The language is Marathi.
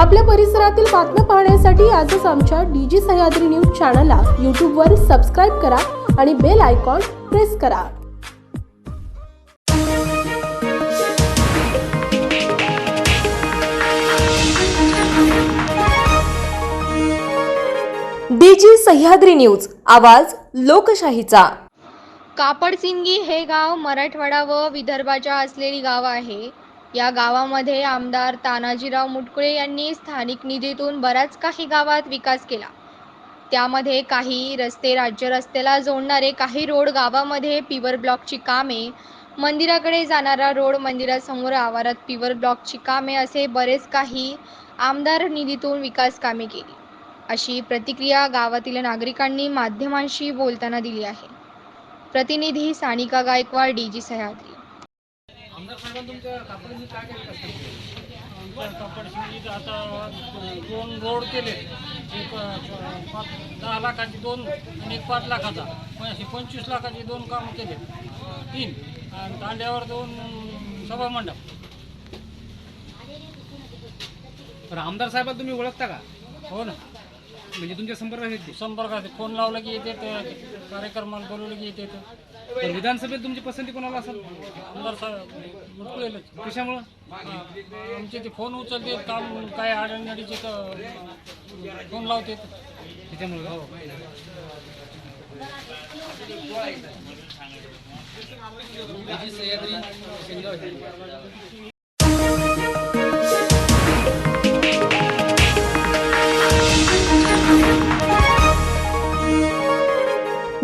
आपल्या परिसरातील बातम्या पाहण्यासाठी आजच आमच्या डीजी सह्याद्री न्यूज चॅनलला यूट्यूबवर सबस्क्राईब करा आणि बेल आयकॉन प्रेस करा. डीजी सह्याद्री न्यूज आवाज लोकशाहीचा. कापडसिंगी हे गाव मराठवाडा व विदर्भाच्या असलेली गाव आहे. या गावामध्ये आमदार तानाजीराव मुटकुळे यांनी स्थानिक निधीतून बऱ्याच काही गावात विकास केला. त्यामध्ये काही रस्ते राज्य रस्त्याला जोडणारे काही रोड गावामध्ये पिवर ब्लॉकची कामे मंदिराकडे जाणारा रोड मंदिरासमोर आवारात पिवर ब्लॉकची कामे असे बरेच काही आमदार निधीतून विकास कामे केली. अशी प्रतिक्रिया गावातील नागरिकांनी माध्यमांशी बोलताना दिली आहे. प्रतिनिधी सानिका गायकवाड डी जी सह्याद्री. आमदार साहेबांनी तुमच्या कापडीने काय काय विकास केला? आमच्या कापडशिंगीत आता दोन रोड केले. एक पाच दहा लाखाचे दोन आणि एक पाच लाखाचा. पण असे पंचवीस लाखाचे दोन कामं केले. तीन. आणि दांड्यावर दोन सभा मंडप. बरं आमदार साहेबांना तुम्ही ओळखता का? हो ना. म्हणजे तुमच्या संपर्कात आहेत ते? संपर्कात फोन लावला की येते कार्यक्रमाला बोलवलं की येते. तर विधानसभेत तुमची पसंती कोणाला असेल? आमदार साहेब मुटकुळेलच. कशामुळं. आमचे ते फोन उचलते काम काय आडणअडीचे तर फोन लावते. त्याच्यामुळं हो